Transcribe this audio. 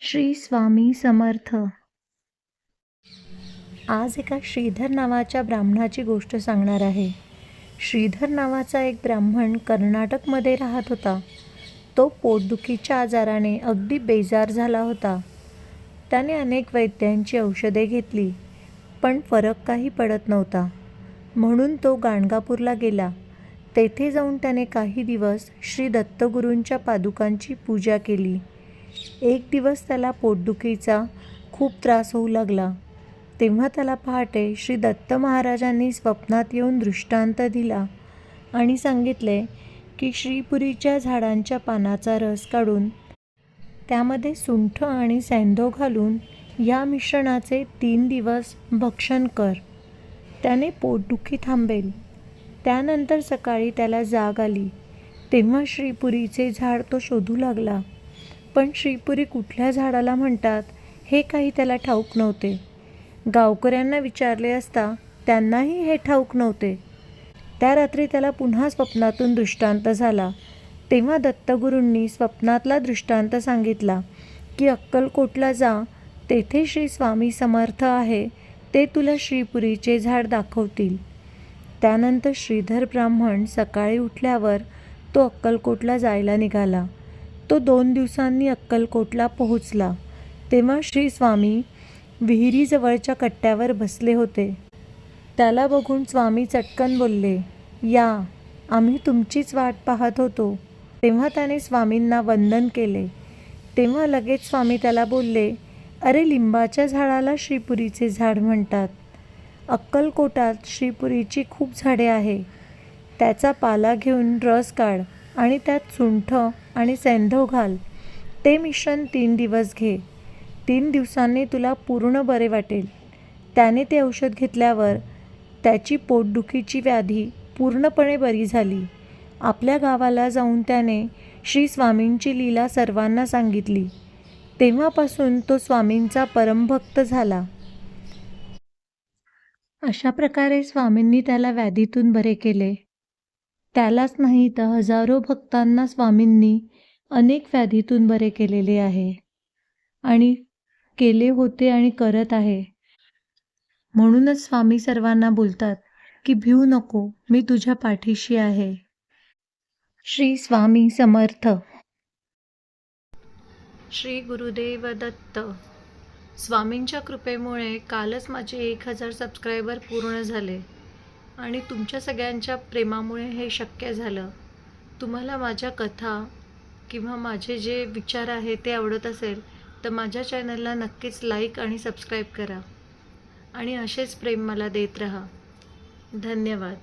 श्री स्वामी समर्थ. आज एका श्रीधर नावाच्या ब्राह्मणाची गोष्ट सांगणार आहे. श्रीधर नावाचा एक ब्राह्मण कर्नाटकमध्ये राहत होता. तो पोटदुखीच्या आजाराने अगदी बेजार झाला होता. त्याने अनेक वैद्यांची औषधे घेतली पण फरक काही पडत नव्हता. म्हणून तो गाणगापूरला गेला. तेथे जाऊन त्याने काही दिवस श्री दत्तगुरूंच्या पादुकांची पूजा केली. एक दिवस त्याला पोटदुखीचा खूप त्रास होऊ लागला. तेव्हा त्याला पहाटे श्री दत्त महाराजांनी स्वप्नात येऊन दृष्टांत दिला आणि सांगितले की श्रीपुरीच्या झाडांच्या पानाचा रस काढून त्यामध्ये सुंठ आणि सैंधव घालून या मिश्रणाचे तीन दिवस भक्षण कर. त्याने पोटदुखी थांबेल. त्यानंतर सकाळी त्याला जाग आली. तेव्हा श्रीपुरीचे झाड तो शोधू लागला. पण श्रीपुरी कुठल्या झाडाला म्हणतात हे काही त्याला ठाऊक नव्हते. गावकऱ्यांना विचारले असता त्यांनाही हे ठाऊक नव्हते. त्या रात्री त्याला पुन्हा स्वप्नातून दृष्टांत झाला. तेव्हा दत्तगुरूंनी स्वप्नातला दृष्टांत सांगितला की अक्कलकोटला जा तेथे श्री स्वामी समर्थ आहे ते तुला श्रीपुरीचे झाड दाखवतील. त्यानंतर श्रीधर ब्राह्मण सकाळी उठल्यावर तो अक्कलकोटला जायला निघाला. तो दोन दिवसांनी अक्कलकोटला पोहोचला. तेव्हा श्री स्वामी विहिरीजवळच्या कट्ट्यावर बसले होते. त्याला बघून स्वामी चटकन बोलले या आम्ही तुमचीच वाट पाहत होतो. तेव्हा त्याने स्वामींना वंदन केले. तेव्हा लगेच स्वामी त्याला बोलले अरे लिंबाच्या झाडाला श्रीपुरीचे झाड म्हणतात. अक्कलकोटात श्रीपुरीची खूप झाडे आहे. त्याचा पाला घेऊन रस काढ आणि त्यात सुंठ आणि सैंधव घाल. ते मिश्रण तीन दिवस घे. तीन दिवसांनी तुला पूर्ण बरे वाटेल. त्याने ते औषध घेतल्यावर त्याची पोटदुखीची व्याधी पूर्णपणे बरी झाली. आपल्या गावाला जाऊन त्याने श्री स्वामींची लीला सर्वांना सांगितली. तेव्हापासून तो स्वामींचा परमभक्त झाला. अशा प्रकारे स्वामींनी त्याला व्याधीतून बरे केले. त्यालाच नाही तर हजारो भक्तांना स्वामींनी अनेक व्याधीतून बरे केलेले आहे. आणि केले होते आणि करत आहे. म्हणूनच स्वामी सर्वांना बोलतात की भिऊ नको मी तुझ्या पाठीशी आहे. श्री स्वामी समर्थ. श्री गुरुदेव दत्त स्वामींच्या कृपेमुळे कालच माझे एक हजार सबस्क्रायबर पूर्ण झाले. आणि तुमच्या सगळ्यांच्या प्रेमामुळे हे शक्य झालं. तुम्हाला माझ्या कथा किंवा माझे जे विचार आहे ते आवडत असेल तर माझ्या चॅनलला नक्कीच लाईक आणि सबस्क्राईब करा. आणि असेच प्रेम मला देत राहा. धन्यवाद.